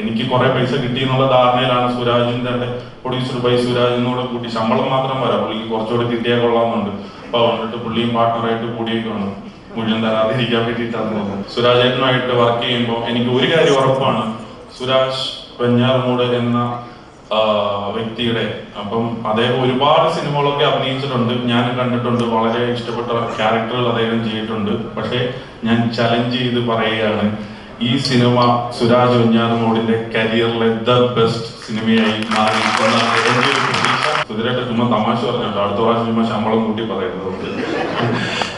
എനിക്ക് കുറെ പൈസ കിട്ടി എന്നുള്ള ധാരണയിലാണ് സുരാജിന്റെ പ്രൊഡ്യൂസർ ബൈ സുരാജിനോട് കൂട്ടി ശമ്പളം മാത്രം വരാം. പുള്ളിക്ക് കുറച്ചുകൂടി കിട്ടിയാൽ കൊള്ളാമെന്നുണ്ട്. അപ്പൊ അതുകൊണ്ടിട്ട് പുള്ളിയും പാർട്ട്ണറായിട്ട് കൂടിയേക്കാണ് മുഴുവൻ തരാതിരിക്കാൻ വേണ്ടിയിട്ടാണ് തോന്നുന്നത്. സുരാജേട്ടനുമായിട്ട് വർക്ക് ചെയ്യുമ്പോൾ എനിക്ക് ഒരു കാര്യം ഉറപ്പാണ്. സുരാജ് വെഞ്ഞാറമൂട് എന്ന വ്യക്തിയുടെ അപ്പം അദ്ദേഹം ഒരുപാട് സിനിമകളൊക്കെ അഭിനയിച്ചിട്ടുണ്ട്. ഞാൻ കണ്ടിട്ടുണ്ട്. വളരെ ഇഷ്ടപ്പെട്ട ക്യാരക്ടറുകൾ അദ്ദേഹം ചെയ്തിട്ടുണ്ട്. പക്ഷേ ഞാൻ ചലഞ്ച് ചെയ്ത് പറയുകയാണ്. ഈ സിനിമ സുരാജ് ഒഞ്ഞാനമോടിന്റെ കരിയറിലെ ദ ബെസ്റ്റ് സിനിമയായി മാറി. എന്നാണ് ഒരു ചുമ്മാ തമാശ പറഞ്ഞിട്ടുണ്ട്. അടുത്ത പ്രാവശ്യം ചുമ്മാ ശമ്പളം കൂട്ടി പറയുന്നത്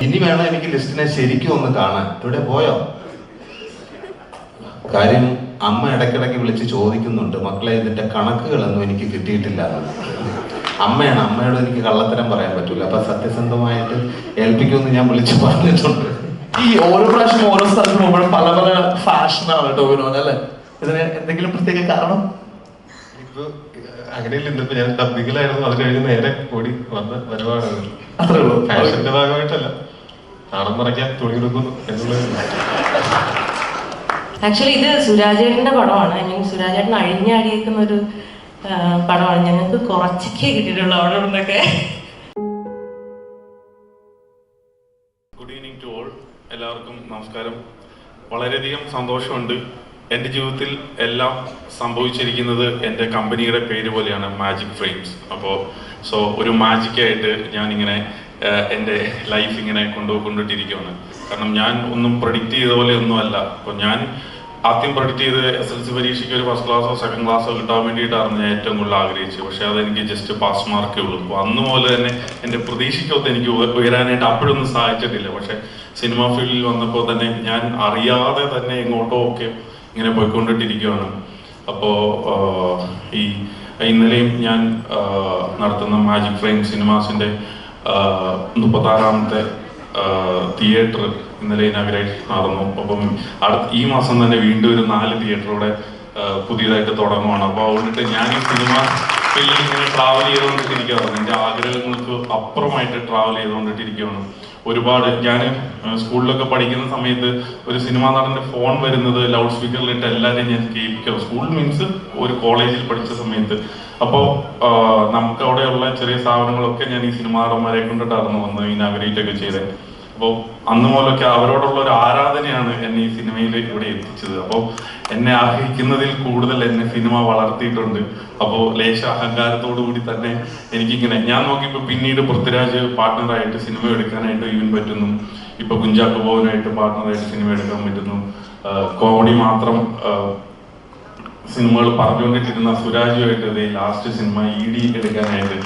ഇനി വേണം എനിക്ക് ലിസ്റ്റിനെ ശരിക്കും ഒന്ന് കാണാൻ. ഇവിടെ പോയോ? കാര്യം അമ്മ ഇടയ്ക്കിടയ്ക്ക് വിളിച്ച് ചോദിക്കുന്നുണ്ട്. മക്കളെ ഇതിന്റെ കണക്കുകളൊന്നും എനിക്ക് കിട്ടിയിട്ടില്ല. അമ്മയാണ്. അമ്മയോട് എനിക്ക് കള്ളത്തരം പറയാൻ പറ്റൂല. അപ്പൊ സത്യസന്ധമായിട്ട് ഏൽപ്പിക്കുമെന്ന് ഞാൻ വിളിച്ച് പറഞ്ഞിട്ടുണ്ട്. ഈ ഓരോ പ്രാവശ്യം ഓരോ സ്ഥലത്ത് പോകുമ്പോഴും പല പല ഫാഷനാണ് ടോവിനോന് അല്ലെ? ഇതിന് എന്തെങ്കിലും പ്രത്യേക കാരണം? ഇപ്പൊ അങ്ങനെയല്ല ഇന്നിപ്പോ ഞാൻ ഡബിങ്ങിലായിരുന്നു അത് കഴിഞ്ഞ് നേരെ ഓടി വന്ന് വരവാണ് അത്രേ ഉള്ളൂ. ഫാഷന്റെ ഭാഗമായിട്ടല്ല. നാണം മറയ്ക്കാൻ തുണി കൊടുക്കുന്നു എന്നുള്ളത് ആക്ച്വലി ഇത് സുരാജേട്ടന്റെ പടമാണ്. ഐ മീൻ സുരാജേട്ടൻ അഴിഞ്ഞാടിയേക്കുന്ന ഒരു പടമാണ്. ഞങ്ങൾക്ക് കുറച്ചൊക്കെ കിട്ടിയിട്ടുള്ളൂ അവിടെ നിന്നൊക്കെ. എല്ലാവർക്കും നമസ്കാരം. വളരെയധികം സന്തോഷമുണ്ട്. എന്റെ ജീവിതത്തിൽ എല്ലാം സംഭവിച്ചിരിക്കുന്നത് എന്റെ കമ്പനിയുടെ പേര് പോലെയാണ് മാജിക് ഫ്രെയിംസ് അപ്പോൾ സോ ഒരു മാജിക്കായിട്ട് ഞാനിങ്ങനെ എന്റെ ലൈഫ് ഇങ്ങനെ കൊണ്ടുപോയിക്കൊണ്ടിട്ടിരിക്കുകയാണ് കാരണം ഞാൻ ഒന്നും പ്രൊഡിക്റ്റ് ചെയ്ത പോലെ ഒന്നുമല്ല അപ്പോൾ ഞാൻ ആദ്യം പ്രൊഡിക്റ്റ് ചെയ്ത് എസ് എൽ സി പരീക്ഷയ്ക്ക് ഒരു ഫസ്റ്റ് ക്ലാസ്സോ സെക്കൻഡ് ക്ലാസ്സോ കിട്ടാൻ വേണ്ടിയിട്ടാണ് ഞാൻ ഏറ്റവും കൂടുതൽ ആഗ്രഹിച്ചത്. പക്ഷേ അതെനിക്ക് ജസ്റ്റ് പാസ് മാർക്കേ ഉള്ളൂ. അപ്പോൾ അന്ന് പോലെ തന്നെ എന്റെ പ്രതീക്ഷയ്ക്കൊത്ത് എനിക്ക് ഉയ- ഉയരാനായിട്ട് അപ്പോഴൊന്നും സാധിച്ചിട്ടില്ല. പക്ഷേ സിനിമാ ഫീൽഡിൽ വന്നപ്പോൾ തന്നെ ഞാൻ അറിയാതെ തന്നെ എങ്ങോട്ടോ ഒക്കെ ഇങ്ങനെ പോയിക്കൊണ്ടിട്ടിരിക്കുകയാണ് അപ്പോൾ ഈ ഇന്നലെയും ഞാൻ നടത്തുന്ന മാജിക് ഫ്രെയിം സിനിമാസിന്റെ മുപ്പത്താറാമത്തെ തിയേറ്റർ ഇന്നലെ ഇനാഗ്രേറ്റ് നടന്നു. അപ്പം അടുത്ത ഈ മാസം തന്നെ വീണ്ടും ഒരു നാല് തിയേറ്ററോടെ പുതിയതായിട്ട് തുടങ്ങുവാണ്. അപ്പോൾ അതുകൊണ്ടിട്ട് ഞാൻ ഈ സിനിമ ഫീൽഡിൽ ഇങ്ങനെ ട്രാവൽ ചെയ്തുകൊണ്ടിട്ടിരിക്കുകയാണ് എന്റെ ആഗ്രഹങ്ങൾക്ക് അപ്പുറമായിട്ട് ട്രാവൽ ചെയ്തുകൊണ്ടിട്ടിരിക്കുകയാണ് ഒരുപാട് ഞാൻ സ്കൂളിലൊക്കെ പഠിക്കുന്ന സമയത്ത് ഒരു സിനിമാ നടന്റെ ഫോൺ വരുന്നത് ലൗഡ് സ്പീക്കറിലിട്ട് എല്ലാവരെയും ഞാൻ കേൾപ്പിക്കാം സ്കൂൾ മീൻസ് ഒരു കോളേജിൽ പഠിച്ച സമയത്ത്. അപ്പോൾ നമുക്ക് അവിടെയുള്ള ചെറിയ സ്ഥാപനങ്ങളൊക്കെ ഞാൻ ഈ സിനിമാ നടന്മാരെ കൊണ്ടിട്ടായിരുന്നു വന്ന് ഇനാഗ്രേറ്റ് ഒക്കെ ചെയ്തത് അപ്പോൾ അന്ന് മുതലൊക്കെ അവരോടുള്ള ഒരു ആരാധനയാണ് എന്നെ ഈ സിനിമയിൽ ഇവിടെ എത്തിച്ചത്. അപ്പോൾ എന്നെ ആഗ്രഹിക്കുന്നതിൽ കൂടുതൽ എന്നെ സിനിമ വളർത്തിയിട്ടുണ്ട്. അപ്പോൾ ലേശ അഹങ്കാരത്തോടു കൂടി തന്നെ എനിക്കിങ്ങനെ ഞാൻ നോക്കിയപ്പോൾ പിന്നീട് പൃഥ്വിരാജ് പാർട്ട്ണറായിട്ട് സിനിമ എടുക്കാനായിട്ട് ഇവൻ പറ്റുന്നു. ഇപ്പൊ കുഞ്ചാക്കോ ബോബനായിട്ട് പാർട്ട്ണറായിട്ട് സിനിമ എടുക്കാൻ പറ്റുന്നു. കോമഡി മാത്രം സിനിമകൾ പറഞ്ഞുകൊണ്ടിട്ടിരുന്ന സുരാജുമായിട്ട് ലാസ്റ്റ് സിനിമ ഇ ഡി എടുക്കാനായിട്ട്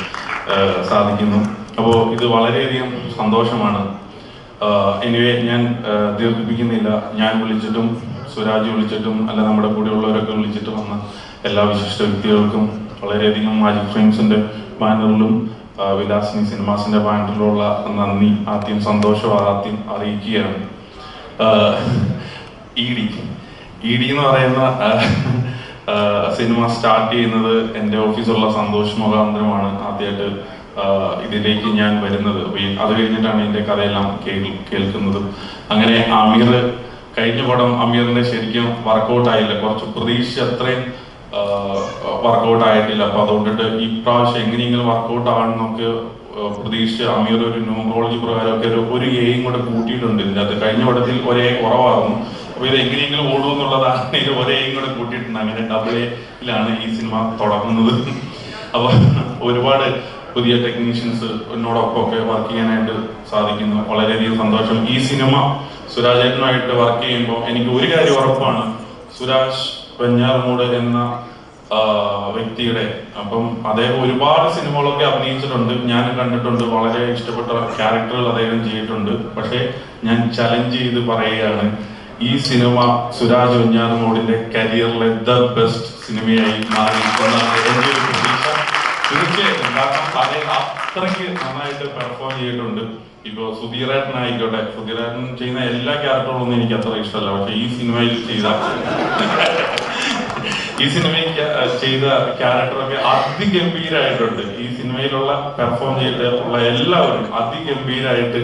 സാധിക്കുന്നു. അപ്പോൾ ഇത് വളരെയധികം സന്തോഷമാണ്. എനിവേ ഞാൻ ദീർഘിപ്പിക്കുന്നില്ല. ഞാൻ വിളിച്ചിട്ടും സുരാജ് വിളിച്ചിട്ടും അല്ല നമ്മുടെ കൂടെയുള്ളവരൊക്കെ വിളിച്ചിട്ട് വന്ന എല്ലാ വിശിഷ്ട വ്യക്തികൾക്കും വളരെയധികം മാജിക് ഫ്രെയിംസിന്റെ ബാനറിലും വിലാസിനി സിനിമാസിന്റെ ബാനറിലുള്ള നന്ദി ആദ്യം സന്തോഷം ആദ്യം അറിയിക്കുകയാണ്. ഇ ഡി ഇ ഡി എന്ന് പറയുന്ന സിനിമ സ്റ്റാർട്ട് ചെയ്യുന്നത് എന്റെ ഓഫീസുള്ള സന്തോഷ് മുഖാന്തരമാണ്. ആദ്യമായിട്ട് ഇതിലേക്ക് ഞാൻ വരുന്നത്. അത് കഴിഞ്ഞിട്ടാണ് എന്റെ കഥയെല്ലാം കേൾ- കേൾക്കുന്നത്. അങ്ങനെ അമീർ കഴിഞ്ഞ പടം അമീറിന്റെ ശരിക്കും വർക്കൗട്ട് ആയില്ല. കുറച്ച് പ്രതീക്ഷ അത്രയും വർക്കൗട്ട് ആയിട്ടില്ല. അപ്പൊ അതുകൊണ്ടിട്ട് ഈ പ്രാവശ്യം എങ്ങനെയെങ്കിലും വർക്കൗട്ട് ആണെന്നൊക്കെ നമുക്ക് പ്രതീക്ഷ അമീർ ഒരു ന്യൂമറോളജി പ്രകാരമൊക്കെ ഒരു ഒരു എയും കൂടെ കൂട്ടിയിട്ടുണ്ട്. ഇതിന്റെ അത് കഴിഞ്ഞ പടത്തിൽ ഒരേ കുറവായിരുന്നു. അപ്പൊ ഇത് എങ്ങനെയെങ്കിലും ഓടും എന്നുള്ളതാണ് ഇത് ഒരേയും കൂടെ കൂട്ടിയിട്ടുണ്ട്. അങ്ങനെ ഡബിൾ എയിലാണ് ഈ സിനിമ തുടങ്ങുന്നത്. അപ്പൊ ഒരുപാട് പുതിയ ടെക്നീഷ്യൻസ് എന്നോടൊപ്പം ഒക്കെ വർക്ക് ചെയ്യാനായിട്ട് സാധിക്കുന്നു. വളരെയധികം സന്തോഷം. ഈ സിനിമ സുരാജേട്ടനുമായിട്ട് വർക്ക് ചെയ്യുമ്പോൾ എനിക്ക് ഒരു കാര്യം ഉറപ്പാണ്. സുരാജ് വെഞ്ഞാറമൂട് എന്ന വ്യക്തിയുടെ അപ്പം അദ്ദേഹം ഒരുപാട് സിനിമകളൊക്കെ അഭിനയിച്ചിട്ടുണ്ട്. ഞാൻ കണ്ടിട്ടുണ്ട്. വളരെ ഇഷ്ടപ്പെട്ട ക്യാരക്ടറുകൾ അദ്ദേഹം ചെയ്തിട്ടുണ്ട്. പക്ഷേ ഞാൻ ചലഞ്ച് ചെയ്ത് പറയുകയാണ് ഈ സിനിമ സുരാജ് വെഞ്ഞാറമൂടിന്റെ കരിയറിലെ ദ ബെസ്റ്റ് സിനിമയായി മാറി. തീർച്ചയായിട്ടും കാരണം അദ്ദേഹം അത്രയ്ക്ക് നന്നായിട്ട് പെർഫോം ചെയ്തിട്ടുണ്ട് ഇപ്പൊ സുധീറേട്ടനായിക്കോട്ടെ സുധീറേട്ടൻ ചെയ്യുന്ന എല്ലാ ക്യാരക്ടറുകളും എനിക്ക് അത്ര ഇഷ്ടമല്ല പക്ഷെ ഈ സിനിമയിൽ ചെയ്ത ഈ സിനിമയിൽ ചെയ്ത ക്യാരക്ടറൊക്കെ അതിഗംഭീരായിട്ടുണ്ട് ഈ സിനിമയിലുള്ള പെർഫോം ചെയ്തിട്ടുള്ള എല്ലാവരും അതിഗംഭീരായിട്ട്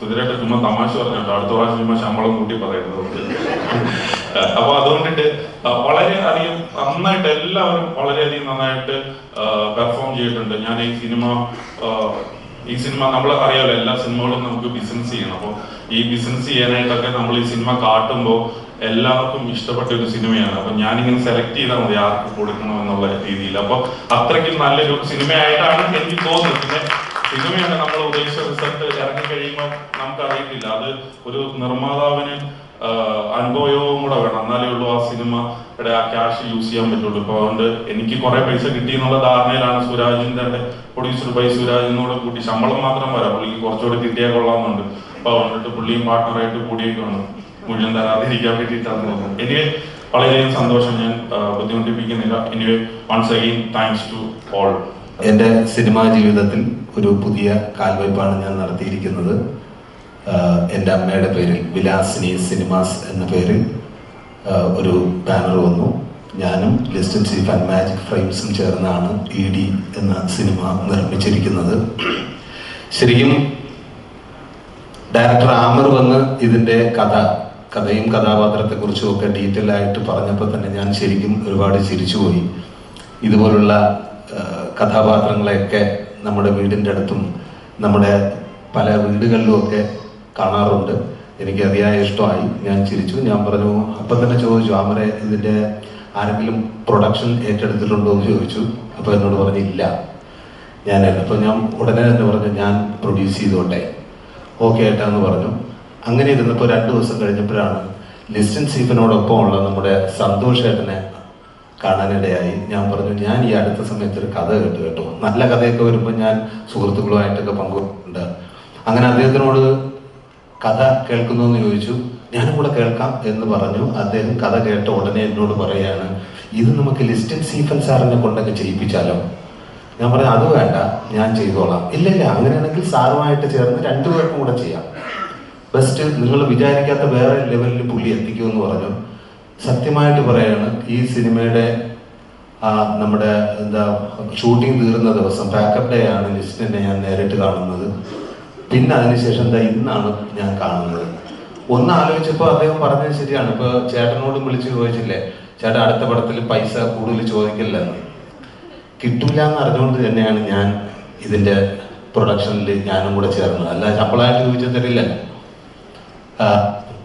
സുധീരേട്ടൻ ചുമ്മാ തമാശ പറഞ്ഞിട്ടുണ്ട് അടുത്ത പ്രാവശ്യം ചുമ്മാ ശമ്പളം കൂട്ടി പറയുന്നത് അപ്പൊ അതുകൊണ്ടിട്ട് ആ, വളരെ അധികം നന്നായിട്ട് എല്ലാവരും വളരെയധികം നന്നായിട്ട് പെർഫോം ചെയ്തിട്ടുണ്ട്. ഞാൻ ഈ സിനിമ ഈ സിനിമ നമ്മൾ അറിയാലോ എല്ലാ സിനിമകളും നമുക്ക് ബിസിനസ് ചെയ്യണം. അപ്പോൾ ഈ ബിസിനസ് ചെയ്യാനായിട്ടൊക്കെ നമ്മൾ ഈ സിനിമ കാട്ടുമ്പോൾ എല്ലാവർക്കും ഇഷ്ടപ്പെട്ട ഒരു സിനിമയാണ്. അപ്പൊ ഞാനിങ്ങനെ സെലക്ട് ചെയ്താൽ മതി ആർക്ക് കൊടുക്കണം എന്നുള്ള രീതിയിൽ. അപ്പൊ അത്രയ്ക്കും നല്ലൊരു സിനിമയായിട്ടാണ് എനിക്ക് തോന്നുന്നത്. പിന്നെ സിനിമയാണ് നമ്മൾ ഉദ്ദേശിച്ച റിസൾട്ട് ഇറങ്ങി കഴിയുമ്പോൾ നമുക്ക് അറിയത്തില്ല അത് ഒരു നിർമ്മാതാവിന് അനുഭവവും കൂടെ വേണം. എന്നാലേ ഉള്ളൂ ആ സിനിമയുടെ ആ ക്യാഷ് യൂസ് ചെയ്യാൻ പറ്റുള്ളൂ. ഇപ്പൊ അതുകൊണ്ട് എനിക്ക് കുറെ പൈസ കിട്ടി എന്നുള്ള ധാരണയിലാണ് സുരാജിന്റെ പ്രൊഡ്യൂസർ ബൈ സുരാജിനോട് കൂട്ടി ശമ്പളം മാത്രം വരാം പുള്ളിക്ക് കുറച്ചുകൂടി കിട്ടിയാൽ കൊള്ളാമെന്നുണ്ട്. അപ്പൊ അതുകൊണ്ടിട്ട് പുള്ളിയും പാർട്ട്ണറായിട്ട് വേണം മുഴുവൻ തരാതിരിക്കാൻ വേണ്ടിയിട്ടാണ് തോന്നുന്നത് എനിവേ വളരെയധികം സന്തോഷം. ഞാൻ ബുദ്ധിമുട്ടിപ്പിക്കുന്നില്ല. Anyway once again thanks to all എന്റെ സിനിമാ ജീവിതത്തിൽ ഒരു പുതിയ കാൽവയ്പാണ് ഞാൻ നടത്തിയിരിക്കുന്നത്. എന്റെ അമ്മയുടെ പേരിൽ വിലാസിനി സിനിമാസ് എന്ന പേരിൽ ഒരു ബാനർ വന്നു. ഞാനും ലിസ്റ്റൻ ചീഫ് ആൻഡ് മാജിക് ഫ്രെയിംസും ചേർന്നാണ് ഇ ഡി എന്ന സിനിമ നിർമ്മിച്ചിരിക്കുന്നത്. ശരിക്കും ഡയറക്ടർ ആമർ വന്ന് ഇതിന്റെ കഥ കഥയും കഥാപാത്രത്തെക്കുറിച്ചും ഒക്കെ ഡീറ്റെയിൽ ആയിട്ട് പറഞ്ഞപ്പോൾ തന്നെ ഞാൻ ശരിക്കും ഒരുപാട് ചിരിച്ചുപോയി. ഇതുപോലുള്ള കഥാപാത്രങ്ങളെയൊക്കെ നമ്മുടെ വീടിന്റെ അടുത്തും നമ്മുടെ പല വീടുകളിലും ഒക്കെ കാണാറുണ്ട്. എനിക്ക് അതിയായ ഇഷ്ടമായി. ഞാൻ ചിരിച്ചു. ഞാൻ പറഞ്ഞു അപ്പം തന്നെ ചോദിച്ചു അമരെ ഇതിന്റെ ആരെങ്കിലും പ്രൊഡക്ഷൻ ഏറ്റെടുത്തിട്ടുണ്ടോ? എന്ന് ചോദിച്ചു. അപ്പോൾ എന്നോട് പറഞ്ഞു ഇല്ല. ഞാൻ അപ്പോൾ ഞാൻ ഉടനെ തന്നെ പറഞ്ഞു ഞാൻ പ്രൊഡ്യൂസ് ചെയ്തോട്ടെ. ഓക്കെ ഏട്ടാന്ന് പറഞ്ഞു. അങ്ങനെ ഇരുന്നപ്പോൾ രണ്ട് ദിവസം കഴിഞ്ഞപ്പോഴാണ് ലിസ്റ്റൻ സീഫിനോടൊപ്പം ഉള്ള നമ്മുടെ സന്തോഷ് ഏട്ടനെ കാണാനിടയായി. ഞാൻ പറഞ്ഞു ഞാൻ ഈ അടുത്ത സമയത്ത് ഒരു കഥ കേട്ടു കേട്ടോ. നല്ല കഥയൊക്കെ വരുമ്പോൾ ഞാൻ സുഹൃത്തുക്കളുമായിട്ടൊക്കെ പങ്കുണ്ട് അങ്ങനെ അദ്ദേഹത്തിനോട് കഥ കേൾക്കുന്നു എന്ന് ചോദിച്ചു. ഞാനും കൂടെ കേൾക്കാം എന്ന് പറഞ്ഞു. അദ്ദേഹം കഥ കേട്ട ഉടനെ എന്നോട് പറയാണ് ഇത് നമുക്ക് ലിസ്റ്റൻ സീഫൻ സാറിനെ കൊണ്ടൊക്കെ ചെയ്യിപ്പിച്ചാലോ? ഞാൻ പറഞ്ഞു അത് വേണ്ട ഞാൻ ചെയ്തോളാം. ഇല്ല ഇല്ല അങ്ങനെയാണെങ്കിൽ സാറുമായിട്ട് ചേർന്ന് രണ്ടുപേർക്കും കൂടെ ചെയ്യാം. ബെസ്റ്റ് നിങ്ങൾ വിചാരിക്കാത്ത വേറെ ലെവലിൽ പുള്ളി എത്തിക്കുമെന്ന് പറഞ്ഞു. സത്യമായിട്ട് പറയാണ് ഈ സിനിമയുടെ നമ്മുടെ എന്താ ഷൂട്ടിംഗ് തീർന്ന ദിവസം പാക്കപ്പ് ഡേ ആണ് ലിസ്റ്റിനെ ഞാൻ നേരിട്ട് കാണുന്നത്. പിന്നെ അതിനുശേഷം എന്താ ഇന്നാണ് ഞാൻ കാണുന്നത്. ഒന്ന് ആലോചിച്ചപ്പോൾ അദ്ദേഹം പറഞ്ഞത് ശരിയാണ്. ഇപ്പൊ ചേട്ടനോടും വിളിച്ച് ചോദിച്ചില്ലേ ചേട്ടൻ അടുത്ത പടത്തിൽ പൈസ കൂടുതൽ ചോദിക്കില്ലെന്ന്. കിട്ടില്ല എന്ന് അറിഞ്ഞുകൊണ്ട് തന്നെയാണ് ഞാൻ ഇതിന്റെ പ്രൊഡക്ഷനിൽ ഞാനും കൂടെ ചേർന്നത്. അല്ല ശമ്പളമായിട്ട് ചോദിച്ചാൽ തരില്ലല്ലോ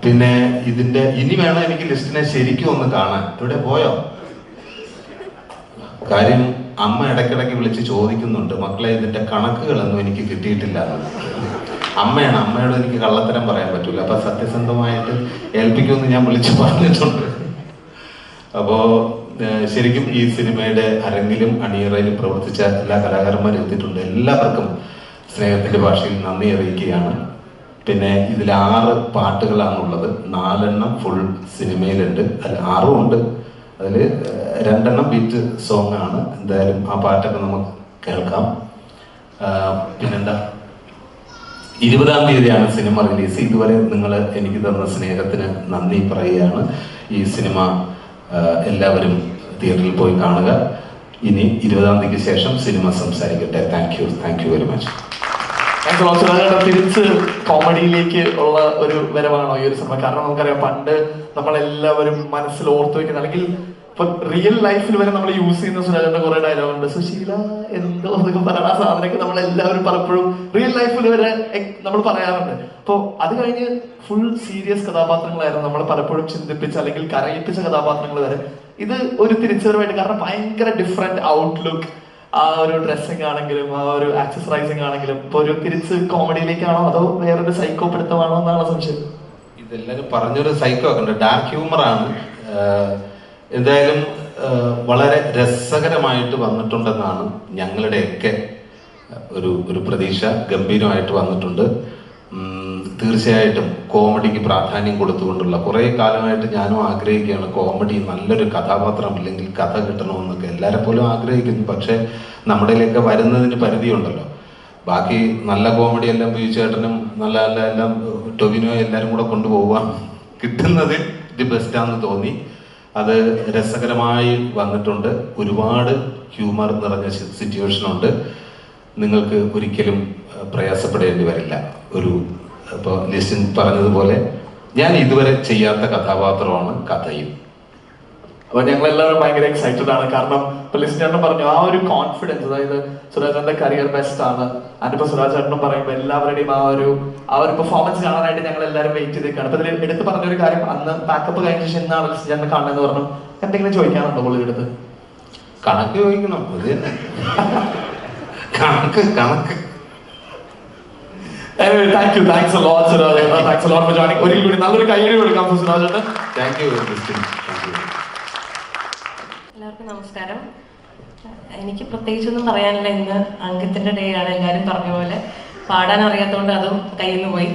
പിന്നെ ഇതിന്റെ ഇനി വേണം എനിക്ക് ലിസ്റ്റിനെ ശരിക്കും ഒന്ന് കാണാൻ. ഇവിടെ പോയോ? കാര്യം അമ്മ ഇടയ്ക്കിടയ്ക്ക് വിളിച്ച് ചോദിക്കുന്നുണ്ട് മക്കളെ ഇതിന്റെ കണക്കുകളൊന്നും എനിക്ക് കിട്ടിയിട്ടില്ല. അമ്മയാണ് അമ്മയോട് എനിക്ക് കള്ളത്തരം പറയാൻ പറ്റൂല. അപ്പൊ സത്യസന്ധമായിട്ട് ഏൽപ്പിക്കുമെന്ന് ഞാൻ വിളിച്ചു പറഞ്ഞിട്ടുണ്ട്. അപ്പോ ശരിക്കും ഈ സിനിമയുടെ അരങ്ങിലും അണിയറയിലും പ്രവർത്തിച്ച എല്ലാ കലാകാരന്മാരും എത്തിയിട്ടുണ്ട്. എല്ലാവർക്കും സ്നേഹത്തിന്റെ ഭാഷയിൽ നന്ദി അറിയിക്കുകയാണ്. പിന്നെ ഇതിൽ ആറ് പാട്ടുകളാണുള്ളത്. നാലെണ്ണം ഫുൾ സിനിമയിലുണ്ട്. അതിൽ ആറും ഉണ്ട്. അതിൽ രണ്ടെണ്ണം ബീറ്റ് സോങ് ആണ്. എന്തായാലും ആ പാട്ടൊക്കെ നമുക്ക് കേൾക്കാം. പിന്നെന്താ? ഇരുപതാം തീയതിയാണ് സിനിമ റിലീസ് ഇതുവരെ നിങ്ങൾ എനിക്ക് തന്ന സ്നേഹത്തിന് നന്ദി പറയുകയാണ്. ഈ സിനിമ എല്ലാവരും തിയേറ്ററിൽ പോയി കാണുക. ഇനി ഇരുപതാം തീയതിക്ക് ശേഷം സിനിമ സംസാരിക്കട്ടെ. Thank you thank you very much സുരാജേട്ടൻ തിരിച്ച് കോമഡിയിലേക്ക് ഉള്ള ഒരു വരവാണോ ഈ ഒരു സിനിമ. കാരണം നമുക്കറിയാം പണ്ട് നമ്മളെല്ലാവരും മനസ്സിൽ ഓർത്തു വെക്കുന്ന അല്ലെങ്കിൽ ഇപ്പൊ റിയൽ ലൈഫിൽ വരെ നമ്മൾ യൂസ് ചെയ്യുന്ന സുരാജന്റെ കുറെ ഡയലോഗ് ഉണ്ട്. സുശീല എന്തോ ആ സാധനമൊക്കെ നമ്മൾ എല്ലാവരും പലപ്പോഴും റിയൽ ലൈഫിൽ വരെ നമ്മൾ പറയാറുണ്ട്. അപ്പോൾ അത് കഴിഞ്ഞ് ഫുൾ സീരിയസ് കഥാപാത്രങ്ങളായിരുന്നു നമ്മൾ പലപ്പോഴും ചിന്തിപ്പിച്ച അല്ലെങ്കിൽ കരയിപ്പിച്ച കഥാപാത്രങ്ങൾ വരെ. ഇത് ഒരു തിരിച്ചറിവായിട്ട് കാരണം ഭയങ്കര ഡിഫറെന്റ് ഔട്ട്ലുക്ക് ആ ഒരു ഡ്രസ്സിംഗ് ആണെങ്കിലും ആ ഒരു ആക്സസറൈസിങ് ആണെങ്കിലും ഇപ്പൊ ഒരു തിരിച്ച് കോമഡിയിലേക്കാണോ അതോ വേറൊരു സൈക്കോ പിടുത്തമാണോ എന്നാണ് സംശയം? ഇതെല്ലാരും പറഞ്ഞൊരു സൈക്കോ ഒക്കെ ഡാർക്ക് ഹ്യൂമർ ആണ്. എന്തായാലും വളരെ രസകരമായിട്ട് വന്നിട്ടുണ്ടെന്നാണ് ഞങ്ങളുടെയൊക്കെ ഒരു ഒരു പ്രതീക്ഷ. ഗംഭീരമായിട്ട് വന്നിട്ടുണ്ട്. തീർച്ചയായിട്ടും കോമഡിക്ക് പ്രാധാന്യം കൊടുത്തുകൊണ്ടുള്ള കുറേ കാലമായിട്ട് ഞാനും ആഗ്രഹിക്കുകയാണ് കോമഡി നല്ലൊരു കഥാപാത്രം അല്ലെങ്കിൽ കഥ കിട്ടണമെന്നൊക്കെ. എല്ലാരെ പോലും ആഗ്രഹിക്കുന്നു. പക്ഷേ നമ്മുടെയിലൊക്കെ വരുന്നതിന് പരിധിയുണ്ടല്ലോ. ബാക്കി നല്ല കോമഡി എല്ലാം ബീച്ചു ചേട്ടനും നല്ല നല്ല എല്ലാം ടൊവിനോ എല്ലാവരും കൂടെ കൊണ്ടുപോകാം കിട്ടുന്നത് ഇത് ബെസ്റ്റാന്ന് തോന്നി. അത് രസകരമായി വന്നിട്ടുണ്ട്. ഒരുപാട് ഹ്യൂമർ നിറഞ്ഞ സിറ്റുവേഷൻ ഉണ്ട് നിങ്ങൾക്ക് ഒരിക്കലും പ്രയാസപ്പെടേണ്ടി വരില്ല. ഒരു ഇപ്പോൾ ലിസ്റ്റിൻ പറഞ്ഞതുപോലെ ഞാൻ ഇതുവരെ ചെയ്യാത്ത കഥാപാത്രമാണ് കഥയും. അപ്പൊ ഞങ്ങൾ എല്ലാവരും ഭയങ്കര എക്സൈറ്റഡ് ആണ്. കാരണം ഇപ്പൊ ലിസ്നേട്ടൻ പറഞ്ഞു ആ ഒരു കോൺഫിഡൻസ് അതായത് സുരാജന്റെ കരിയർ ബെസ്റ്റ് ആണ്. അതിപ്പോ സുരാജ് ചേട്ടനും പറയുമ്പോൾ എല്ലാവരുടെയും ആ ഒരു ആ ഒരു പെർഫോമൻസ് കാണാനായിട്ട് ഞങ്ങൾ എല്ലാവരും വെയിറ്റ് ചെയ്തേക്കാണ്. അപ്പൊ ഇതിൽ എടുത്ത് പറഞ്ഞ ഒരു കാര്യം അന്ന് പാക്കപ്പ് കഴിഞ്ഞ ശേഷം എന്നാണ് ലിസ്നേട്ടനെ കാണുന്നത് പറഞ്ഞു. എന്തെങ്കിലും ചോദിക്കാനുണ്ടോ പുള്ളിയുടെ അടുത്ത് കണക്ക് ചോദിക്കണം. അത് കണക്ക് കണക്ക്. കണക്ക് thank you thanks lot Suraj thanks lot for joining ഒരിക്കൽ കൂടി നല്ലൊരു കൈയ്യടി കൊടുക്കാം for സുരാജ് താങ്ക് യു എല്ലാവർക്കും നമസ്കാരം. എനിക്ക് പ്രത്യേകിച്ചൊന്നും പറയാനില്ല. ഇന്ന് അങ്കത്തിന്റെ ഡേ ആണ് എല്ലാവരും പറഞ്ഞ പോലെ. പാടാൻ അറിയാത്തതുകൊണ്ട് അതും കയ്യിൽ നിന്ന് പോയി.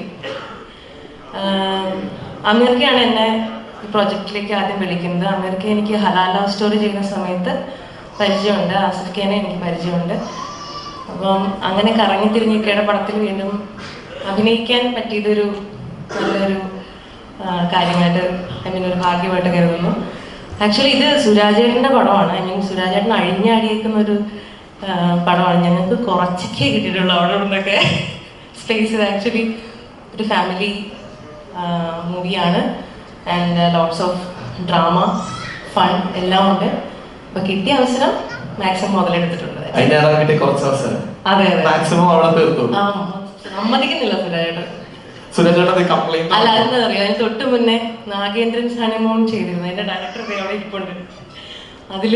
അമീർക്കയാണ് എന്നെ ഈ പ്രോജക്റ്റിലേക്ക് ആദ്യം വിളിക്കുന്നത്. അമീർക്ക എനിക്ക് ഹലാല സ്റ്റോറി ചെയ്യുന്ന സമയത്ത് പരിചയമുണ്ട്. ആസിഫ്ഖാനെ എനിക്ക് പരിചയമുണ്ട്. അപ്പം അങ്ങനെ കറങ്ങി തിരിഞ്ഞിക്കയുടെ പടത്തിൽ വീണ്ടും അഭിനയിക്കാൻ പറ്റിയതൊരു നല്ലൊരു കാര്യമായിട്ട് ഐ മീൻ ഒരു ഭാഗ്യമായിട്ട് കരുതുന്നു. ആക്ച്വലി ഇത് സുരാജേട്ടന്റെ പടമാണ്. ഐ മീൻ സുരാജേട്ടൻ അഴിഞ്ഞാടിയേക്കുന്ന ഒരു പടമാണ്. ഞങ്ങൾക്ക് കുറച്ചൊക്കെ കിട്ടിയിട്ടുള്ളൂ അവിടെ നിന്നൊക്കെ സ്പേസ് ആക്ച്വലി ഒരു ഫാമിലി മൂവിയാണ് and lots of drama fun എല്ലാം ഉണ്ട് അപ്പോൾ കിട്ടിയ അവസരം മാക്സിമം മുതലെടുത്തിട്ടുണ്ട്. അതിന്റെ ഇറങ്ങിട്ട് കുറച്ച് അവസരം. അതെ അതെ. മാക്സിമം അവിടെ തീർത്തു. ആ സമ്മതിക്കുന്നില്ല സുരാജേട്ടൻ സുരാജ് കംപ്ലൈന്റ് അല്ല അതെന്താ അറിയാം അതിന് തൊട്ട് മുന്നേ നാഗേന്ദ്രൻ ഹണിമോൺ ചെയ്തിരുന്നു. അതിന്റെ ഡയറക്ടർ അവിടെ ഇരിപ്പുണ്ട്. അതിൽ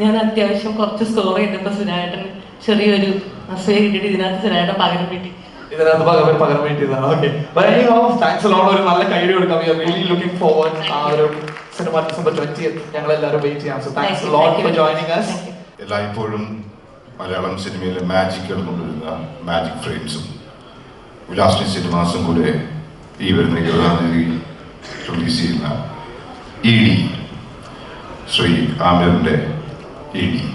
ഞാൻ അത്യാവശ്യം കുറച്ച് സ്കോർ ചെയ്തപ്പോ സുരാജേട്ടൻ ചെറിയൊരു അസൂയ കിട്ടിയിട്ട് ഇതിനകത്ത് സുരാജേട്ടൻ പകരം കിട്ടി ഇതിനകത്ത് പകരം പകരം വേണ്ടിയതാണ് ഓക്കെ താങ്ക്സ് ഒരു നല്ല കൈഡി കൊടുക്കാം. റിയലി ലുക്കിംഗ് ഫോർവേഡ് ആ ഒരു സിനിമ ഡിസംബർ ട്വന്റി ഞങ്ങൾ എല്ലാവരും വെയിറ്റ് ചെയ്യാം. So thanks Thank you, lot thank for you. Joining us Thank you. എല്ലായ്പ്പോഴും മലയാളം സിനിമയിൽ മാജിക്കുകൾ കൊണ്ടുവരുന്ന മാജിക് ഫ്രെയിംസും വിലാസിനി സിനിമാസും കൂടെ ഈ വരുന്ന ഇരുപതാം തീയതി റിലീസ് ചെയ്യുന്ന ഇ ഡി ശ്രീ ആമിറിന്റെ ഇ ഡി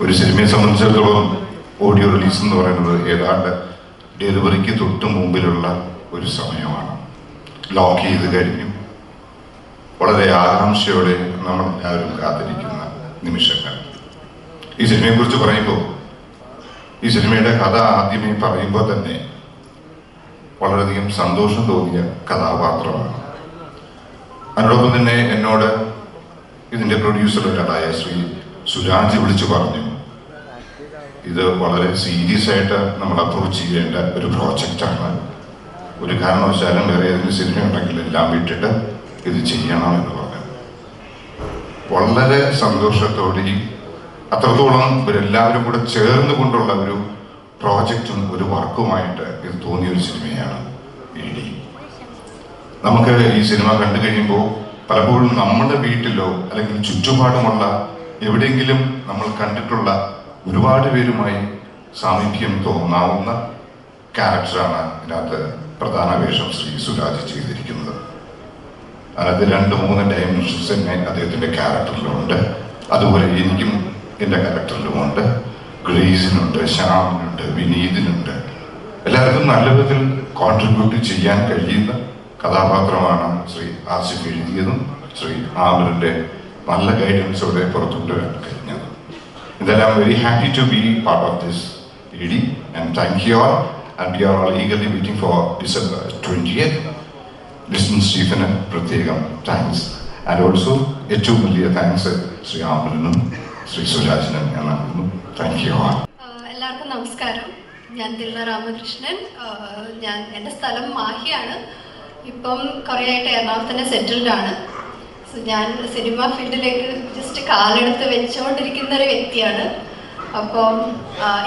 ഒരു സിനിമയെ സംബന്ധിച്ചിടത്തോളം ഓഡിയോ റിലീസ് എന്ന് പറയുന്നത് ഏതാണ്ട് ഡെലിവറിക്ക് തൊട്ട് മുമ്പിലുള്ള ഒരു സമയമാണ്. ലോക്ക് ചെയ്ത് കഴിഞ്ഞു. വളരെ ആകാംക്ഷയോടെ നമ്മൾ എല്ലാവരും കാത്തിരിക്കുന്ന നിമിഷങ്ങൾ. ഈ സിനിമയെ കുറിച്ച് പറയുമ്പോൾ ഈ സിനിമയുടെ കഥ ആദ്യമേ പറയുമ്പോൾ തന്നെ വളരെയധികം സന്തോഷം തോന്നിയ കഥാപാത്രമാണ്. അതിനോടൊപ്പം തന്നെ എന്നോട് ഇതിന്റെ പ്രൊഡ്യൂസർ ഒരാളായ ശ്രീ സുരാജ് വിളിച്ചു പറഞ്ഞു ഇത് വളരെ സീരിയസ് ആയിട്ട് നമ്മൾ അപ്രോച്ച് ചെയ്യേണ്ട ഒരു പ്രോജക്റ്റാണ് ഒരു കാരണവശാലും വേറെ ഏതെങ്കിലും സിനിമ ഉണ്ടെങ്കിൽ എല്ലാം വിട്ടിട്ട് ഇത് ചെയ്യണം എന്ന് പറഞ്ഞു. വളരെ സന്തോഷത്തോടെയും അത്രത്തോളം ഇവരെല്ലാവരും കൂടെ ചേർന്ന് കൊണ്ടുള്ള ഒരു പ്രോജക്റ്റും ഒരു വർക്കുമായിട്ട് ഇത് തോന്നിയ ഒരു സിനിമയാണ് ഇ നമുക്ക് ഈ സിനിമ കണ്ടു കഴിയുമ്പോൾ പലപ്പോഴും നമ്മുടെ വീട്ടിലോ അല്ലെങ്കിൽ ചുറ്റുപാടുമുള്ള എവിടെയെങ്കിലും നമ്മൾ കണ്ടിട്ടുള്ള ഒരുപാട് പേരുമായി സാമീപ്യം തോന്നാവുന്ന ക്യാരക്ടറാണ് ഇതിനകത്ത് പ്രധാന വേഷം ശ്രീ സുരാജ് ചെയ്തിരിക്കുന്നത്. അതായത് രണ്ട് മൂന്ന് ഡയമെൻഷൻസ് തന്നെ അദ്ദേഹത്തിന്റെ ക്യാരക്ടറിലുണ്ട് അതുപോലെ എനിക്കും എന്റെ ക്യാരക്ടറിലുമുണ്ട് ഗ്രേസിനുണ്ട് ശ്യാമിനുണ്ട് വിനീതിനുണ്ട്. എല്ലാവർക്കും നല്ല വിധത്തിൽ കോൺട്രിബ്യൂട്ട് ചെയ്യാൻ കഴിയുന്ന കഥാപാത്രമാണ് ശ്രീ ആസിഫ് എഴുതിയതും ശ്രീ ആമിറിന്റെ നല്ല ഗൈഡൻസോടെ പുറത്തുകൊണ്ട് വരാൻ കഴിഞ്ഞത്. ഇതെല്ലാം very happy to be part of this ED and thank you all and you are all eagerly waiting for December twenty eight Listin Stephen പ്രത്യേകം താങ്ക്സ് ആൻഡ് ഓൾസോ ഏറ്റവും വലിയ താങ്ക്സ് ശ്രീ ആമരനും ശ്രീ സുരാജിനും ഞാൻ താങ്ക് യു എല്ലാവർക്കും നമസ്കാരം. ഞാൻ ദിൽന രാമകൃഷ്ണൻ. ഞാൻ എന്റെ സ്ഥലം മാഹിയാണ്. ഇപ്പം കുറേ ആയിട്ട് എറണാകുളത്ത് തന്നെ സെറ്റിൽഡ് ആണ് സോ ഞാൻ സിനിമ ഫീൽഡിലേക്ക് ജസ്റ്റ് കാലെടുത്ത് വെച്ചുകൊണ്ടിരിക്കുന്ന ഒരു വ്യക്തിയാണ്. അപ്പം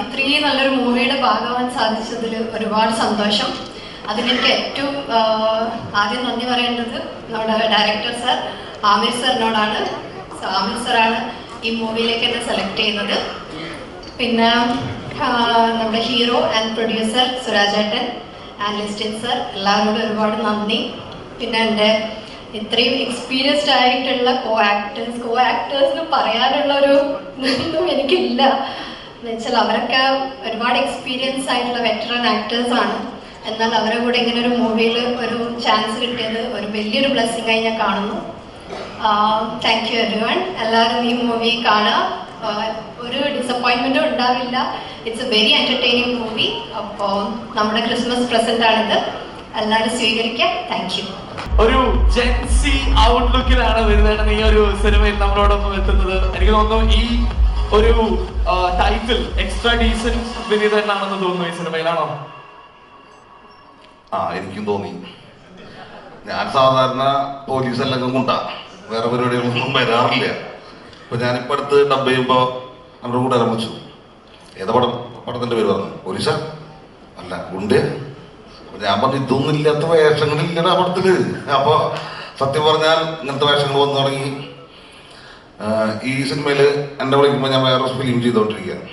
ഇത്രയും നല്ലൊരു മൂവിയുടെ ഭാഗമാവാൻ സാധിച്ചതിൽ ഒരുപാട് സന്തോഷം. അതിനെനിക്ക് ഏറ്റവും ആദ്യം നന്ദി പറയേണ്ടത് നമ്മുടെ ഡയറക്ടർ സർ ആമിർ സാറിനോടാണ്. സോ ആമിർ സാറാണ് ഈ മൂവിയിലേക്ക് എന്നെ സെലക്ട് ചെയ്യുന്നത്. പിന്നെ നമ്മുടെ ഹീറോ ആൻഡ് പ്രൊഡ്യൂസർ സുരാജേട്ടൻ ആൻഡ് ലിസ്റ്റിൻ സർ എല്ലാവരോടും ഒരുപാട് നന്ദി. പിന്നെ എന്റെ ഇത്രയും എക്സ്പീരിയൻസ്ഡ് ആയിട്ടുള്ള കോ ആക്ടേഴ്സ് കോ ആക്ടേഴ്സിന് പറയാനുള്ള ഒരു ഇതൊന്നും എനിക്കില്ല. എന്ന് വെച്ചാൽ അവരൊക്കെ ഒരുപാട് എക്സ്പീരിയൻസ് ആയിട്ടുള്ള വെറ്ററൻ ആക്ടേഴ്സ് ആണ്. എന്നാൽ അവരെ കൂടെ ഇങ്ങനെ ഒരു മൂവിയിൽ ഒരു ചാൻസ് കിട്ടിയത് ഒരു വലിയൊരു ബ്ലെസ്സിങ് ആയി ഞാൻ കാണുന്നു. താങ്ക് യു എവരി വൺ എല്ലാവരും ഈ മൂവി കാണുക. ഒരു ഡിസപ്പോയിൻമെന്റും ഉണ്ടാവില്ല. It's a very entertaining movie അപ്പോൾ നമ്മുടെ ക്രിസ്മസ് പ്രസന്റ് ആണിത്. എല്ലാവരും സ്വീകരിക്കാം താങ്ക് യു ഒരു ജെൻസി ഔട്ട്ലുക്കിലാണ് വരുന്നതാണ് ഈ ഒരു സിനിമയിൽ നമ്മളോടൊപ്പം എത്തുന്നത്. എനിക്ക് തോന്നുന്നു ഈ ഒരു ടൈറ്റിൽ എക്സ്ട്രാ ഡീസന്റ് വിനീതനാണെന്ന് തോന്നുന്നു ഈ സിനിമയിലാണോ ആ എനിക്കും തോന്നി. ഞാൻ സാധാരണ പോലീസ് എല്ലാം കൊണ്ടാ. വേറെ പരിപാടികളൊന്നും വരാറില്ല. അപ്പൊ ഞാനിപ്പോ അടുത്ത് ഡബ് ചെയ്യുമ്പോ നമ്മുടെ കൂടെ ആരംഭിച്ചു ഏതാ പടം? പടത്തിന്റെ പേര് പറഞ്ഞു. പോലീസ അല്ല ഗുണ്ടേ. അപ്പൊ ഞാൻ പറഞ്ഞു ഇതൊന്നും ഇല്ലാത്ത വേഷങ്ങളില്ലടാ പടത്തിൽ. അപ്പൊ സത്യം പറഞ്ഞാൽ ഇങ്ങനത്തെ വേഷങ്ങൾ വന്നു തുടങ്ങി. ഈ സിനിമയിൽ എന്നെ വിളിക്കുമ്പോൾ ഞാൻ വേറെ ഫിലിം ചെയ്തുകൊണ്ടിരിക്കുകയാണ്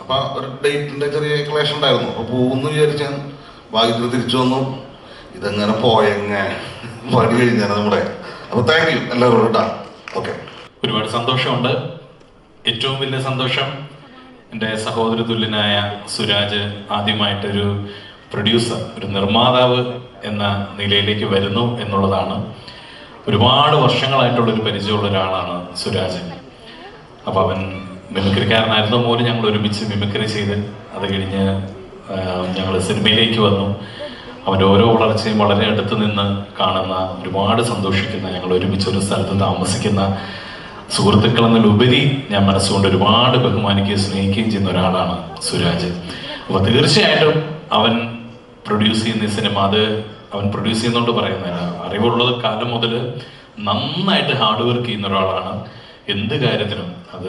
അപ്പൊ ഒരു ഡേറ്റിന്റെ ചെറിയ ക്ലേശം ഉണ്ടായിരുന്നു. അപ്പൊ പോകുന്നു വിചാരിച്ച് ഞാൻ. ഭാഗ്യത്തിന് തിരിച്ചു വന്നു. ഇതെങ്ങനെ പോയെങ്ങനെ പണി കഴിഞ്ഞാണ് നമ്മുടെ അപ്പൊ താങ്ക് യു എല്ലാവരും കേട്ടോ ഓക്കെ ഒരുപാട് സന്തോഷമുണ്ട്. ഏറ്റവും വലിയ സന്തോഷം എന്റെ സഹോദര തുല്യനായ സുരാജ് ആദ്യമായിട്ടൊരു പ്രൊഡ്യൂസർ ഒരു നിർമ്മാതാവ് എന്ന നിലയിലേക്ക് വരുന്നു എന്നുള്ളതാണ്. ഒരുപാട് വർഷങ്ങളായിട്ടുള്ള ഒരു പരിചയമുള്ള ഒരാളാണ് സുരാജ്. അപ്പോൾ അവൻ മിമിക്രിക്കാരനായിരുന്നു പോലും ഞങ്ങൾ ഒരുമിച്ച് മിമിക്രി ചെയ്ത് അത് കഴിഞ്ഞ് ഞങ്ങൾ സിനിമയിലേക്ക് വന്നു. അവന്റെ ഓരോ വളർച്ചയും വളരെ അടുത്ത് നിന്ന് കാണുന്ന ഒരുപാട് സന്തോഷിക്കുന്ന ഞങ്ങൾ ഒരുമിച്ച് ഒരു സ്ഥലത്ത് താമസിക്കുന്ന സുഹൃത്തുക്കൾ എന്നതിലുപരി ഞാൻ മനസ്സുകൊണ്ട് ഒരുപാട് ബഹുമാനിക്കുകയും സ്നേഹിക്കുകയും ചെയ്യുന്ന ഒരാളാണ് സുരാജ്. അപ്പോൾ തീർച്ചയായിട്ടും അവൻ പ്രൊഡ്യൂസ് ചെയ്യുന്ന ഈ സിനിമ അത് അവൻ പ്രൊഡ്യൂസ് ചെയ്യുന്നതുകൊണ്ട് പറയുന്നതല്ല അറിവുള്ളത് കാലം മുതൽ നന്നായിട്ട് ഹാർഡ് വർക്ക് ചെയ്യുന്ന ഒരാളാണ്. എന്ത് കാര്യത്തിനും അത്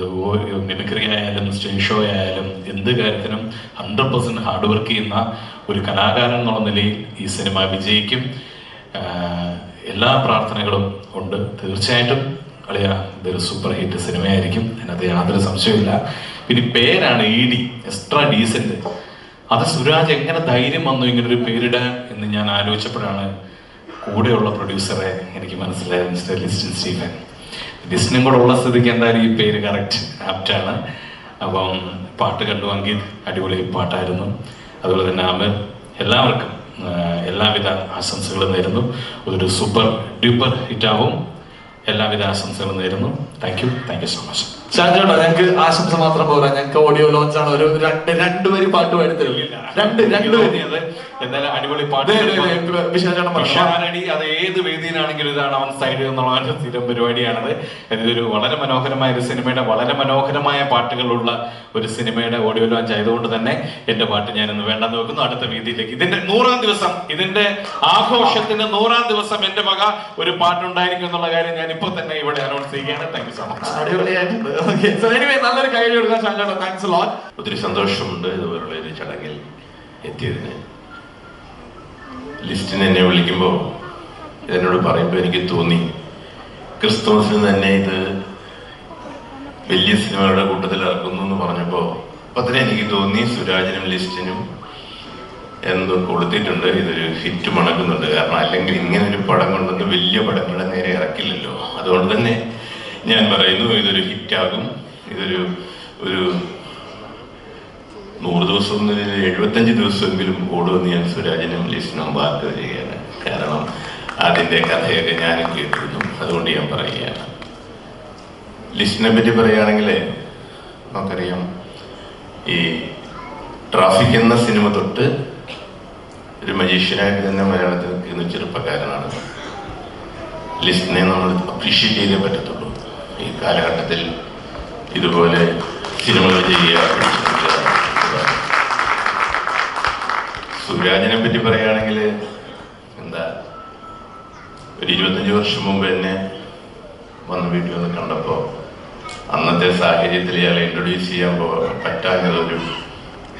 മിമിക്രി ആയാലും സ്റ്റേജ് ഷോ ആയാലും എന്ത് കാര്യത്തിനും ഹൺഡ്രഡ് പെർസെന്റ് ഹാർഡ് വർക്ക് ചെയ്യുന്ന ഒരു കലാകാരൻ എന്നുള്ള നിലയിൽ ഈ സിനിമ വിജയിക്കും. എല്ലാ പ്രാർത്ഥനകളും ഉണ്ട്. തീർച്ചയായിട്ടും അളിയ ഇതൊരു സൂപ്പർ ഹിറ്റ് സിനിമയായിരിക്കും. അതിനകത്ത് യാതൊരു സംശയമില്ല പിന്നെ പേരാണ് ഇ ഡി എക്സ്ട്രാ ഡീസന്റ് അത് സുരാജ് എങ്ങനെ ധൈര്യം വന്നു ഇങ്ങനെ ഒരു പേരിടാൻ എന്ന് ഞാൻ ആലോചിച്ചപ്പോഴാണ് കൂടെയുള്ള പ്രൊഡ്യൂസറെ എനിക്ക് മനസ്സിലായത് മിസ്റ്റർ ലിസ്റ്റിൻ സ്റ്റീഫൻ ലിസ്റ്റിനും കൂടെ ഉള്ള സ്ഥിതിക്ക് എന്തായാലും ഈ പേര് കറക്റ്റ് ആപ്റ്റാണ് അപ്പം പാട്ട് കണ്ടു അങ്കിത് അടിപൊളി പാട്ടായിരുന്നു. അതുപോലെ തന്നെ ആമിർ എല്ലാവർക്കും എല്ലാവിധ ആശംസകളും നേരുന്നു. ഒരു സൂപ്പർ ഡ്യൂപ്പർ ഹിറ്റാവും എല്ലാവിധ ആശംസകളും നേരുന്നു. Thank you thank you so much ഷാജോട്ടോ ഞങ്ങൾക്ക് ആശംസ മാത്രം പോരാ. ഞങ്ങൾക്ക് ഓഡിയോ ലോഞ്ച് ആണ്. ഒരു രണ്ട് രണ്ട് വരി പാട്ട് പാടിത്തരില്ല തരും രണ്ട് രണ്ട് വരി എന്തായാലും അടിപൊളി പാട്ട്. വിഷാരടി അത് ഏത് വേദിയിലാണെങ്കിലും ഇതാണ് അവൻ സൈഡ് എന്നുള്ള സ്ഥിരം പരിപാടിയാണത്. ഇതൊരു വളരെ മനോഹരമായ ഒരു സിനിമയുടെ വളരെ മനോഹരമായ പാട്ടുകളുള്ള ഒരു സിനിമയുടെ ഓഡിയോ ലോഞ്ച് ആയതുകൊണ്ട് തന്നെ എന്റെ പാട്ട് ഞാൻ ഇന്ന് വേണ്ടെന്ന് വെക്കുന്നു അടുത്ത വേദിയിലേക്ക്. ഇതിന്റെ നൂറാം ദിവസം ഇതിന്റെ ആഘോഷത്തിന്റെ നൂറാം ദിവസം എന്റെ വക ഒരു പാട്ടുണ്ടായിരിക്കും എന്നുള്ള കാര്യം ഞാൻ ഇപ്പൊ തന്നെ ഇവിടെ അനൗൺസ് ചെയ്യുകയാണ്. താങ്ക് നല്ലൊരു കൊടുക്കാൻ താങ്ക്സ് ലോട്ട് ഒത്തിരി സന്തോഷമുണ്ട് ഇതുപോലുള്ള ഒരു ചടങ്ങിൽ എത്തിയതിന്. ലിസ്റ്റിന് എന്നെ വിളിക്കുമ്പോൾ എന്നോട് പറയുമ്പോൾ എനിക്ക് തോന്നി ക്രിസ്തുമസിന് തന്നെ ഇത് വലിയ സിനിമകളുടെ കൂട്ടത്തിൽ ഇറക്കുന്നു എന്ന് പറഞ്ഞപ്പോൾ അപ്പം എനിക്ക് തോന്നി സുരാജിനും ലിസ്റ്റിനും എന്തോ കൊടുത്തിട്ടുണ്ട്. ഇതൊരു ഹിറ്റ് മണക്കുന്നുണ്ട്. കാരണം അല്ലെങ്കിൽ ഇങ്ങനെ ഒരു പടം കൊണ്ടൊന്നും വലിയ പടങ്ങളുടെ നേരെ ഇറക്കില്ലല്ലോ. അതുകൊണ്ട് തന്നെ ഞാൻ പറയുന്നു ഇതൊരു ഹിറ്റാകും. ഇതൊരു ഒരു നൂറ് ദിവസം എഴുപത്തഞ്ച് ദിവസമെങ്കിലും ഓടുമെന്ന് ഞാൻ സുരാജിനും ലിസ്റ്റിനും വാക്ക് ചെയ്യുകയാണ് കാരണം അതിന്റെ കഥയൊക്കെ ഞാനും കേട്ടിരുന്നു. അതുകൊണ്ട് ഞാൻ പറയുകയാണ്. ലിസ്റ്റിനെ പറ്റി പറയുകയാണെങ്കിൽ നമുക്കറിയാം ഈ ട്രാഫിക് എന്ന സിനിമ തൊട്ട് ഒരു മജീഷ്യനായിട്ട് തന്നെ മലയാളത്തിൽ നിൽക്കുന്ന ചെറുപ്പക്കാരനാണ്. ലിസ്റ്റിനെ നമ്മൾ അപ്രീഷിയേറ്റ് ചെയ്തേ പറ്റത്തുള്ളൂ. ഈ കാലഘട്ടത്തിൽ ഇതുപോലെ സിനിമകൾ ചെയ്യുക. സുരാജിനെ പറ്റി പറയുകയാണെങ്കിൽ എന്താ ഒരു ഇരുപത്തഞ്ച് വർഷം മുമ്പ് എന്നെ വന്ന് വീട്ടിൽ വന്ന് കണ്ടപ്പോൾ അന്നത്തെ സാഹചര്യത്തിൽ ഇയാളെ ഇൻട്രൊഡ്യൂസ് ചെയ്യാൻ പറ്റാഞ്ഞതൊരു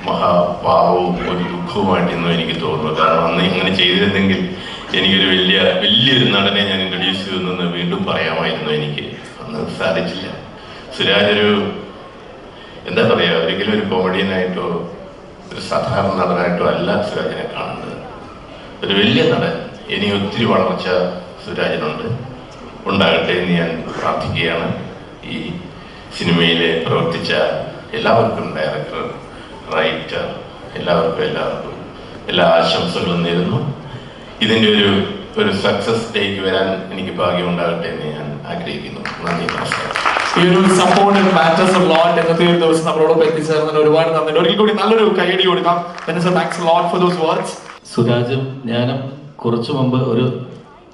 മഹാപാവവും ഒരു ദുഃഖവുമായിട്ടൊന്നും എനിക്ക് തോന്നുന്നു കാരണം അന്ന് ഇങ്ങനെ ചെയ്തിരുന്നെങ്കിൽ എനിക്കൊരു വലിയ വലിയൊരു നടനെ ഞാൻ ഇൻട്രൊഡ്യൂസ് ചെയ്തെന്ന് വീണ്ടും പറയാമായിരുന്നു എനിക്ക് സാധിച്ചില്ല. സുരാജ് ഒരു എന്താ പറയുക ഒരിക്കലും ഒരു കോമഡിയനായിട്ടോ ഒരു സാധാരണ നടനായിട്ടോ അല്ല സുരാജിനെ കാണുന്നത്. ഒരു വലിയ നടൻ. ഇനി ഒത്തിരി വളർച്ച സുരാജിനുണ്ട്. ഉണ്ടാകട്ടെ എന്ന് ഞാൻ പ്രാർത്ഥിക്കുകയാണ്. ഈ സിനിമയിൽ പ്രവർത്തിച്ച എല്ലാവർക്കും ഡയറക്ടർ റൈറ്റർ എല്ലാവർക്കും എല്ലാവർക്കും എല്ലാ ആശംസകളും നേരുന്നു. ഇതിന്റെ ഒരു ഒരു സക്സസ് ഡേക്ക് വരാൻ എനിക്ക് ഭാഗ്യം ഉണ്ടാകട്ടെ എന്ന് ഞാൻ ആഗ്രഹിക്കുന്നു. നന്ദി നമസ്കാരം. ഈ ഒരു സപ്പോർട്ട് മാറ്റേഴ്സ് ലോട്ട് എന്നത്തെ ഒരു ദിവസം നമ്മളോടൊപ്പം എത്തിച്ചേർന്നതിന് ഒരുപാട് നന്ദി. ഒരിക്കൽ കൂടി നല്ലൊരു കൈയടി കൊടുക്കാം. Thanks lot for those words സുരാജും ഞാനും കുറച്ചു മുമ്പ് ഒരു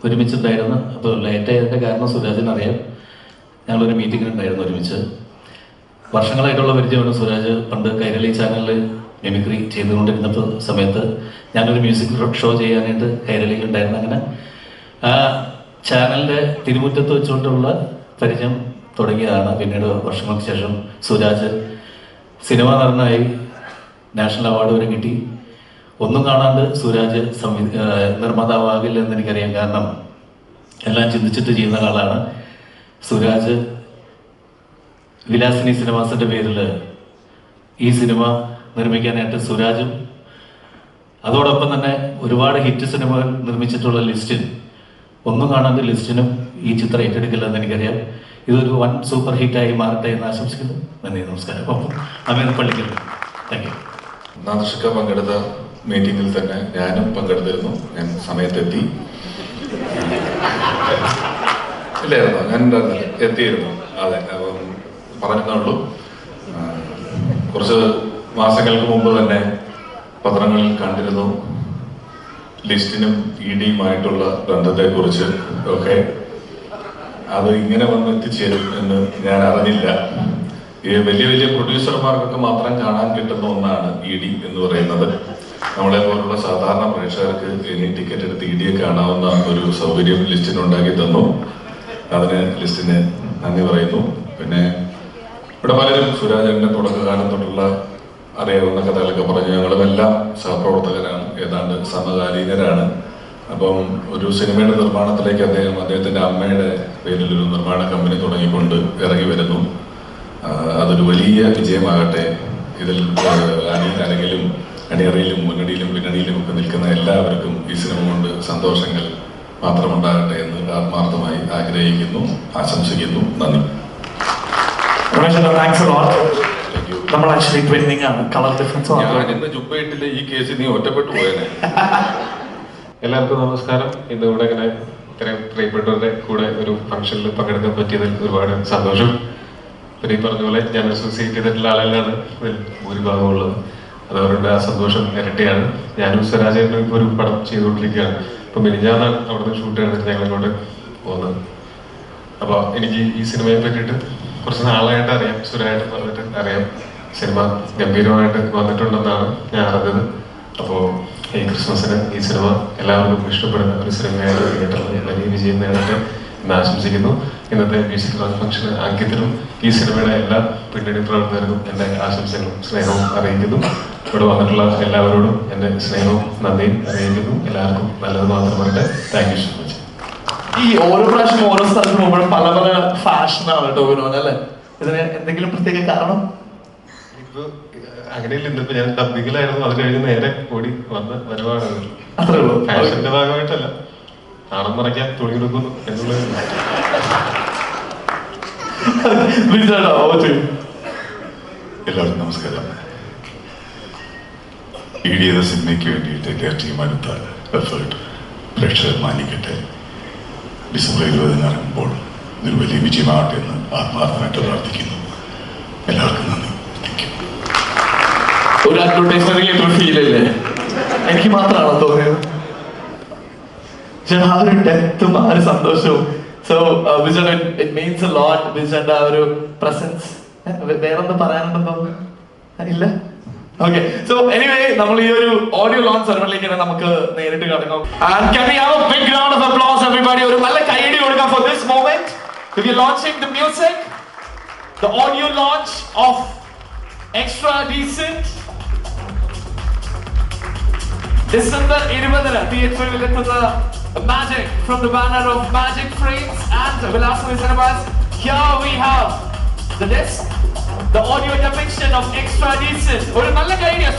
ഒരുമിച്ചുണ്ടായിരുന്നു അപ്പോൾ ലേറ്റ് ആയതിന്റെ കാരണം സുരാജിന് അറിയാം. ഞങ്ങളൊരു മീറ്റിംഗിൽ ഉണ്ടായിരുന്നു ഒരുമിച്ച്. വർഷങ്ങളായിട്ടുള്ള പരിചയമാണ് സുരാജ് പണ്ട് കൈരളി ചാനലിൽ മിമിക്രി ചെയ്തുകൊണ്ടിരുന്നപ്പോൾ സമയത്ത്. ഞാനൊരു മ്യൂസിക് ഷോ ചെയ്യാനായിട്ട് കൈരളിയിൽ ഉണ്ടായിരുന്നു അങ്ങനെ. ആ ചാനലിന്റെ തിരുമുറ്റത്ത് വെച്ചുകൊണ്ടുള്ള പരിചയം തുടങ്ങിയതാണ് പിന്നീട് വർഷങ്ങൾക്ക് ശേഷം സുരാജ് സിനിമ നടനായി നാഷണൽ അവാർഡ് വരെ കിട്ടി. ഒന്നും കാണാണ്ട് സുരാജ് സംവി നിർമ്മാതാവാകില്ല എന്ന് എനിക്കറിയാം. കാരണം എല്ലാം ചിന്തിച്ചിട്ട് ചെയ്യുന്ന ആളാണ് സുരാജ്. വിലാസിനി സിനിമാസിന്റെ പേരിൽ ഈ സിനിമ നിർമ്മിക്കാനായിട്ട് സുരാജും അതോടൊപ്പം തന്നെ ഒരുപാട് ഹിറ്റ് സിനിമകൾ നിർമ്മിച്ചിട്ടുള്ള ലിസ്റ്റിൻ ഒന്നും കാണാതെ ലിസ്റ്റിനും ഈ ചിത്രം ഏറ്റെടുക്കില്ലെന്ന് എനിക്കറിയാം. ഇതൊരു വൺ സൂപ്പർ ഹിറ്റായി മാറട്ടെ എന്ന് ആശംസിക്കുന്നു. നന്ദി നമസ്കാരം. അപ്പം അമീർ പള്ളിക്കൽ. താങ്ക് യു നാദർഷിക്ക പങ്കെടുത്ത മീറ്റിംഗിൽ തന്നെ ഞാനും പങ്കെടുത്തിരുന്നു. ഞാൻ സമയത്തെത്തി. ഇല്ലായിരുന്നോ? ഞാൻ എത്തിയിരുന്നു. അതെ അപ്പം കുറച്ച് മാസങ്ങൾക്ക് മുമ്പ് തന്നെ പത്രങ്ങളിൽ കണ്ടിരുന്നു. ലിസ്റ്റിനും ഇ ഡിയുമായിട്ടുള്ള ബന്ധത്തെക്കുറിച്ച് ഒക്കെ അത് ഇങ്ങനെ വന്ന് എത്തിച്ചേരും എന്ന് ഞാൻ അറിഞ്ഞില്ല. ഈ വലിയ വലിയ പ്രൊഡ്യൂസർമാർക്കൊക്കെ മാത്രം കാണാൻ കിട്ടുന്ന ഒന്നാണ് ഇ ഡി എന്ന് പറയുന്നത്. നമ്മളെ പോലുള്ള സാധാരണ പ്രേക്ഷകർക്ക് ഇനി ടിക്കറ്റ് എടുത്ത് ഇ ഡിയെ കാണാവുന്ന ഒരു സൗകര്യം ലിസ്റ്റിന് ഉണ്ടാക്കി തന്നു. അതിന് ലിസ്റ്റിന് നന്ദി പറയുന്നു. പിന്നെ ഇവിടെ പലരും സുരാജന്റെ തുടക്കകാലം തൊട്ടുള്ള അറിയാവുന്ന കഥകളൊക്കെ പറഞ്ഞു. ഞങ്ങളുമെല്ലാം സഹപ്രവർത്തകരാണ്. ഏതാണ്ട് സമകാലീനരാണ് അപ്പം ഒരു സിനിമയുടെ നിർമ്മാണത്തിലേക്ക് അദ്ദേഹം അദ്ദേഹത്തിന്റെ അമ്മയുടെ പേരിൽ ഒരു നിർമ്മാണ കമ്പനി തുടങ്ങിക്കൊണ്ട് ഇറങ്ങി വരുന്നു. അതൊരു വലിയ വിജയമാകട്ടെ. ഇതിൽ അണി അണിയറയിലും മുന്നണിയിലും പിന്നണിയിലും ഒക്കെ നിൽക്കുന്ന എല്ലാവർക്കും ഈ സിനിമ കൊണ്ട് സന്തോഷങ്ങൾ മാത്രമുണ്ടാകട്ടെ എന്ന് ആത്മാർത്ഥമായി ആഗ്രഹിക്കുന്നു ആശംസിക്കുന്നു. നന്ദി. നമ്മൾ ആക്ച്വലി ട്രെൻഡിങ് ആണ്. കളർ ഡിഫറൻസ് ഞാൻ ഈ കേസിൽ നീ ഒറ്റപ്പെട്ടു പോയനെ. എല്ലാവർക്കും നമസ്കാരം. ഇന്ന് ഇവിടെ ഇങ്ങനെ ഇത്രയും പ്രിയപ്പെട്ടവരുടെ കൂടെ ഒരു ഫംഗ്ഷനിൽ പങ്കെടുക്കാൻ പറ്റിയതിൽ ഒരുപാട് സന്തോഷം. പിന്നെ ഈ പറഞ്ഞ പോലെ ഞാൻ അസോസിയേറ്റ് ചെയ്തിട്ടുള്ള ആളുകളാണ് ഇതിൽ ഭൂരിഭാഗമുള്ളത്. അതവരുടെ ആ സന്തോഷം ഇരട്ടിയാണ്. ഞാനും സ്വരാജനും ഒരു പടം ചെയ്തുകൊണ്ടിരിക്കുകയാണ്. ഇപ്പം മിനിഞ്ഞാന്നാണ് അവിടുന്ന് ഷൂട്ട് ചെയ്തിട്ട് ഞങ്ങൾ ഇങ്ങോട്ട് പോകുന്നത് അപ്പോൾ എനിക്ക് ഈ സിനിമയെ പറ്റിയിട്ട് കുറച്ച് നാളായിട്ട് അറിയാം. സുരായിട്ട് പറഞ്ഞിട്ട് അറിയാം. സിനിമ ഗംഭീരമായിട്ട് വന്നിട്ടുണ്ടെന്നാണ് ഞാൻ അറിഞ്ഞത്. അപ്പോ ഈ ക്രിസ്മസിന് ഈ സിനിമ എല്ലാവർക്കും ഇഷ്ടപ്പെടുന്ന ഒരു സിനിമയായിട്ട് തിയേറ്ററിൽ വലിയ വിജയം നേടട്ടെ എന്ന് ആശംസിക്കുന്നു. ഇന്നത്തെ മ്യൂസിക് ലോഞ്ച് ഫംഗ്ഷന് അങ്കിത്തിനും ഈ സിനിമയുടെ എല്ലാ പിന്നണി പ്രവർത്തകർക്കും എന്റെ ആശംസകളും സ്നേഹവും അറിയിക്കുന്നു. ഇവിടെ വന്നിട്ടുള്ള എല്ലാവരോടും എന്റെ സ്നേഹവും നന്ദിയും അറിയിക്കുന്നു. എല്ലാവർക്കും നല്ലത് മാത്രം പറയട്ടെ. താങ്ക് യു സോ മച്ച് ഈ ഓരോ പ്രാവശ്യം ഓരോ സ്ഥലത്ത് പോകുമ്പോഴും പല പല ഫാഷനാണ് കേട്ടോ അല്ലേ? ഇതിന് എന്തെങ്കിലും പ്രത്യേക കാരണം? ഇപ്പൊ അങ്ങനെയല്ല ഇന്നിപ്പോ ഞാൻ ഡബിങ്ങിലായിരുന്നു അത് കഴിഞ്ഞ് നേരെ ഓടി വന്ന് ഒരുപാട് അത്രേ ഉള്ളൂ. ഫാഷന്റെ ഭാഗമായിട്ടല്ല. നാണം മറയ്ക്കാൻ തുണി കൊടുക്കുന്നു എന്നുള്ളത്. വിജയടാ ഓ ചെയ്യും എല്ലാവർക്കും നമസ്കാരം. ഇ ഡി എന്ന സിനിമയ്ക്ക് വേണ്ടിയിട്ട് കെയർ തീരുമാനത്താൽ എഫേർട്ട് പ്രേക്ഷകർ മാനിക്കട്ടെ. ഡിസംബർ ഇരുപതിന് ഇറങ്ങുമ്പോൾ ഇതൊരു വലിയ വിജയമാകട്ടെ എന്ന് ആത്മാർത്ഥമായിട്ട് പ്രാർത്ഥിക്കുന്നു. എല്ലാവർക്കും നന്ദി. എനിക്ക് മാത്രമാണോ തോന്നിയത്? ആ ഒരു ഡെപ്തും ആ ഒരു സന്തോഷവും. So Vijay it means a lot വിജയന്റെ ആ ഒരു പ്രസൻസ് വേറെന്ത് പറയാനുണ്ടെന്ന് ഇല്ല? ഓക്കെ സോ എനിവേ നമ്മൾ ഈ ഒരു ഓഡിയോ ലോഞ്ച് സെറമണിലേക്ക് നമുക്ക് നേരിട്ട് കടക്കാം. And we have a big round of applause everybody? ഒരു നല്ല കൊടുക്കാം for this moment if you're launching the music the audio launch of extra decent. December ഇരുപതിന് തിയേറ്ററിൽ എത്തുന്ന magic from the banner of magic frames and Vilasa cinemas here we have the disc the audio depiction of extra decent ഒരു നല്ല കൈഡിയ